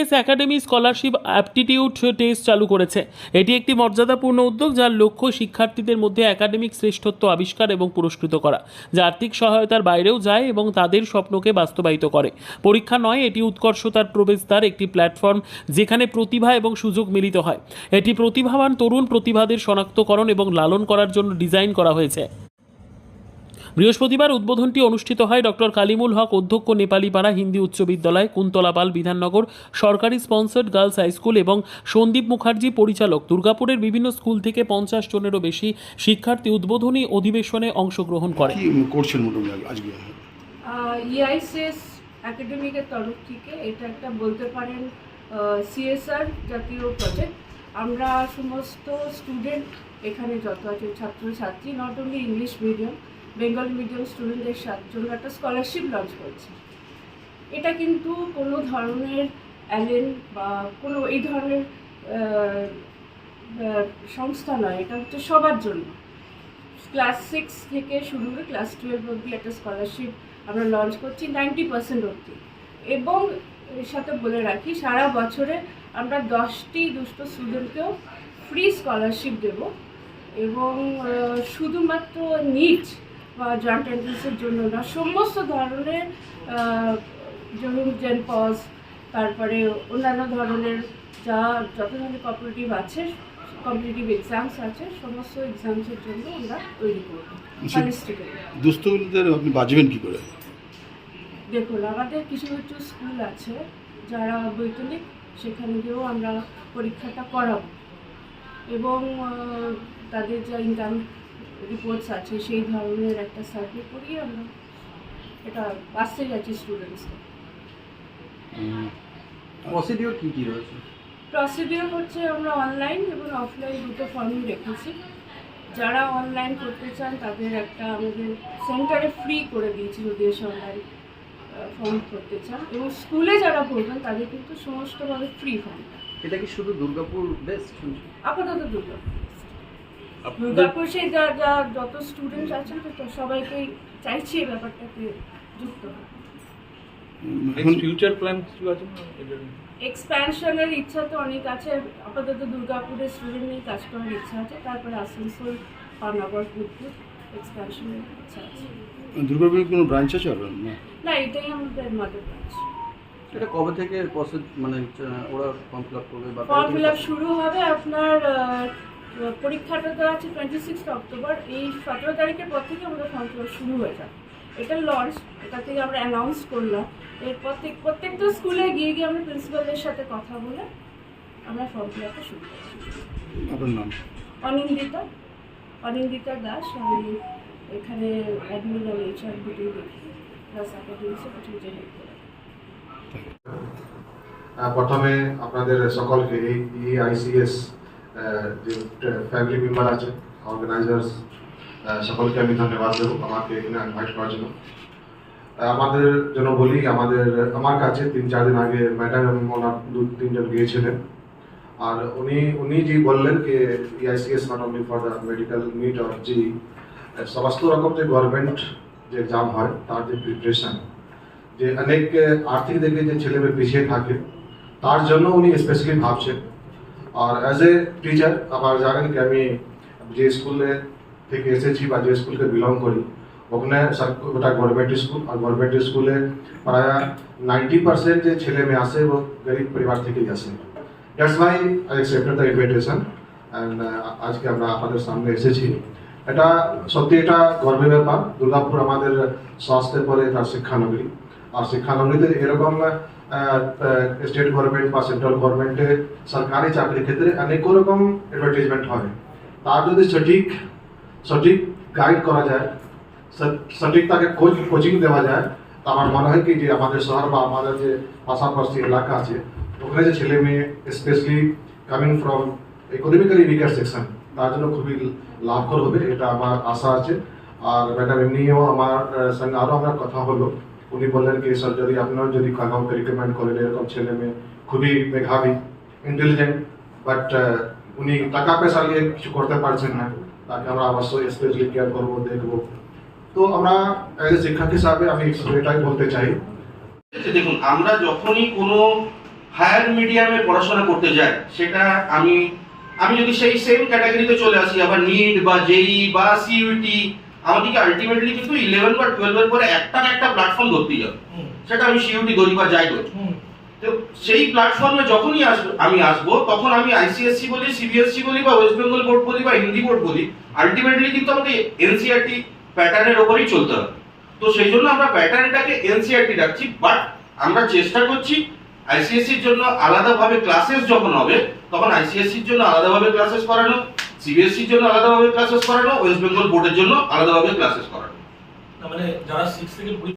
ICS academy scholarship aptitude test চালু করেছে। এটি একটি মর্যাদাপূর্ণ উদ্যোগ যার লক্ষ্য শিক্ষার্থীদের মধ্যে একাডেমিক শ্রেষ্ঠত্ব আবিষ্কার এবং পুরস্কৃত করা। যা আর্থিক সহায়তার বাইরেও যায় এবং তাদের স্বপ্নকে বাস্তবায়িত করে। পরীক্ষা নয়, এটি উৎকর্ষতার প্রবেশদ্বার, একটি প্ল্যাটফর্ম যেখানে প্রতিভা এবং সুযোগ মিলিত হয়। এটি প্রতিভাবান তরুণ প্রতিভাদের শনাক্তকরণ এবং লালন করার জন্য ডিজাইন করা হয়েছে। বৃহস্পতিবার উদ্বোধনটি অনুষ্ঠিত হয় ডক্টর কালিমুল হক অধ্যক্ষ নেপালিপাড়া হিন্দি উচ্চ বিদ্যালয় কুন্তলাপাল বিধাননগর সরকারি স্পন্সার্ড গার্লস হাই স্কুল এবং সন্দীপ মুখার্জি পরিচালক। দুর্গাপুরের বিভিন্ন স্কুল থেকে পঞ্চাশ জনেরও বেশি শিক্ষার্থী উদ্বোধনী অধিবেশনে অংশগ্রহণ করে। করছেন আজকে? ইআইসিএস একাডেমিকের তরফ থেকে এটা একটা বলতে পারেন সিএসআর জাতীয় প্রজেক্ট আমরা সমস্ত স্টুডেন্ট এখানে যত আছে ছাত্রছাত্রী not only English medium Bengal medium স্টুডেন্টদের জন্য একটা স্কলারশিপ লঞ্চ করছি। এটা কিন্তু কোনো ধরনের অ্যালেন বা কোনো এই ধরনের সংস্থা নয়, এটা হচ্ছে সবার জন্য। ক্লাস সিক্স থেকে শুরু করে ক্লাস টুয়েলভ অবধি একটা স্কলারশিপ আমরা লঞ্চ করছি নাইনটি পার্সেন্ট অবধি। এবং এর সাথে বলে রাখি, সারা বছরে আমরা দশটি দুষ্ট স্টুডেন্টকেও ফ্রি স্কলারশিপ দেব। এবং শুধুমাত্র নিট জয়েন্ট এন্ট্রান্সের জন্য না সমস্ত ধরনের যেমন জেন পজ তারপরে অন্যান্য ধরনের যা যত ধরনের কপারেটিভ আছে কম্পিটিটিভ এক্সামস আছে সমস্ত এক্সামসের জন্য আমরা তৈরি করব দুস্থদের আপনি বাঁচবেন কি করে? দেখুন আমাদের কিছু কিছু স্কুল আছে যারা বৈতনিক সেখানে গিয়েও আমরা পরীক্ষাটা করাবো। এবং তাদের যা ইনকাম রিপোর্টস আছে সেই ধরনের একটা সার্ভে করিয়ে আমরা এটা আসতে যাচ্ছি স্টুডেন্টসকে প্রসিডিওর কি কি রয়েছে? প্রসিডিওর হচ্ছে আমরা অনলাইন এবং অফলাইন দুটো ফর্মই রেখেছি। যারা অনলাইন করতে চান তাদের একটা আমাদের সেন্টারে ফ্রি করে দিয়েছি যদি এসে অনলাইন ফর্ম করতে চান। এবং স্কুলে যারা পড়বেন তাদের কিন্তু সমস্তভাবে ফ্রি ফর্ম এটা কি শুধু দুর্গাপুর বেস্ট আপাতত দুর্গাপুর। দুর্গাপুর সেই যা যা যত আছেন তো সবাইকেই চাইছি এই ব্যাপারটাতে যুক্ত ফিউচার প্ল্যান কিছু আছে এক্সপ্যানশনের ইচ্ছা তো অনেক আছে। আপাতত দুর্গাপুরের স্টুডেন্ট নিয়ে কাজ করার ইচ্ছা আছে। তারপরে আসানসোল পানাগড় বুদ্ধপুর এক্সপ্যানশনের ইচ্ছা আছে। দুর্গাপুরের কোনো ব্রাঞ্চ আছে না। না এটাই আমাদের মাদার ব্রাঞ্চ এটা কবে থেকে প্রসেস মানে ওরা ফর্ম ফিল আপ করবে বা ফর্ম ফিল আপ শুরু হবে আপনার পরীক্ষাটা তো আছে টোয়েন্টি সিক্স অক্টোবর এই সতেরো তারিখের পর থেকে আমাদের ফর্ম ফিল আপ শুরু হয়ে যায় এটা লঞ্চ এটা থেকে আমরা অ্যানাউন্স করলাম। এরপর থেকে প্রত্যেকটা স্কুলে গিয়ে গিয়ে আমরা প্রিন্সিপালের সাথে কথা বলে আমরা ফর্ম ফিল আপটা শুরু করছি। আপনার নাম? অনিন্দিতা। অনিন্দিতা দাস আমি এখানে অ্যাডমিন আর এইচআর দুটোই দেখি। প্লাস একাডেমিক্সে কিছু হেল্প প্রথমে আপনাদের সকলকে এই আইসিএস যে ফ্যামিলি মেম্বার আছে অর্গানাইজার্স সকলকে আমি ধন্যবাদ দেবো আমাকে এখানে ইনভাইট করার জন্য। আমাদের জন্য বলি, আমাদের, আমার কাছে তিন, চার দিন আগে ম্যাডাম এবং ওনার দু, তিনজন গিয়েছিলেন। আর উনি উনি যে বললেন যে এই ICS not only for the medical NEET or JEE সমস্ত রকম যে গভর্নমেন্ট যে এক্সাম হয়, তার যে প্রিপারেশন যে অনেক আর্থিক দিকে যে ছেলে মেয়ে পিছিয়ে থাকে, তার জন্য উনি স্পেশালি ভাবছেন। আর অ্যাজ এ টিচার আবার জানেন কি, আমি যে স্কুলে থেকে এসেছি বা যে স্কুলকে বিলং করি, ওখানে ওটা গভর্নমেন্ট স্কুল আর গভর্নমেন্ট স্কুলে প্রায় নাইনটি পার্সেন্ট যে ছেলে মেয়ে আসে ও গরিব পরিবার থেকেই আসে that's why I accepted the invitation and আজকে আমরা আপনাদের সামনে এসেছি। এটা সত্যি এটা গর্বের ব্যাপার। দুর্গাপুর আমাদের স্বাস্থ্যের পরে তার শিক্ষানগরী। আর শিক্ষানগরীতে এরকম স্টেট গভর্নমেন্ট বা সেন্ট্রাল গভর্নমেন্টে সরকারি চাকরির ক্ষেত্রে অনেক রকম অ্যাডভার্টাইজমেন্ট হয়। তার যদি সঠিক সঠিক গাইড করা যায় সঠিক তাকে কোচ কোচিং দেওয়া যায়, তো আমার মনে হয় কি যে আমাদের শহর বা আমাদের যে পাশাপাশি এলাকা আছে, ওখানে যে ছেলে মেয়ে specially coming from economically weaker section তার জন্য খুবই লাভকর হবে, এটা আমার আশা আছে। আর ম্যাডাম এমনিও আমার সঙ্গে আরও আমার কথা হলো। উনি বললেন কি স্যার যদি আপনারা যদি কাউকে রিকমেন্ড করেন এরকম ছেলে মেয়ে খুবই মেধাবী ইন্টেলিজেন্ট বাট উনি টাকা পয়সা নিয়ে কিছু করতে পারছেন না তাকে আমরা অবশ্যই স্পেশালি কেয়ার করব দেখব। তো আমরা এজ এ শিক্ষক হিসাবে আমি এটাই বলতে চাই। আচ্ছা, দেখুন আমরা যখনই কোনো হায়ার মিডিয়ামে পড়াশোনা করতে যাই সেটা আমি আমি যদি সেই সেম ক্যাটাগরিতে চলে আসি আবার নিট বা জেই বা সিইউটি আমাদেরকে আলটিমেটলি কিন্তু ইলেভেন বা টুয়েলভের পরে একটা না একটা প্ল্যাটফর্ম ধরতেই হবে। সেটা আমি সিইউটি ধরি বা যাই করি। তো সেই প্ল্যাটফর্মে যখনই আসব আমি আসব তখন আমি আইসিএসসি বলি সিবিএসসি বলি বা ওয়েস্ট বেঙ্গল বোর্ড বলি বা হিন্দি বোর্ড বলি আলটিমেটলি কিন্তু আমাকে এনসিআরটি প্যাটার্নের ওপরেই চলতে হবে। তো সেই জন্য আমরা প্যাটার্নটাকে এনসিআরটি রাখছি বাট আমরা চেষ্টা করছি আইসিএসসির জন্য আলাদাভাবে ক্লাসেস যখন হবে তখন আইসিএসসির জন্য আলাদাভাবে ক্লাসেস করানো সিবিএসসির জন্য আলাদাভাবে ক্লাসেস করানো ওয়েস্ট বেঙ্গল বোর্ডের জন্য আলাদাভাবে ক্লাসেস করানো। মানে যারা সিক্স থেকে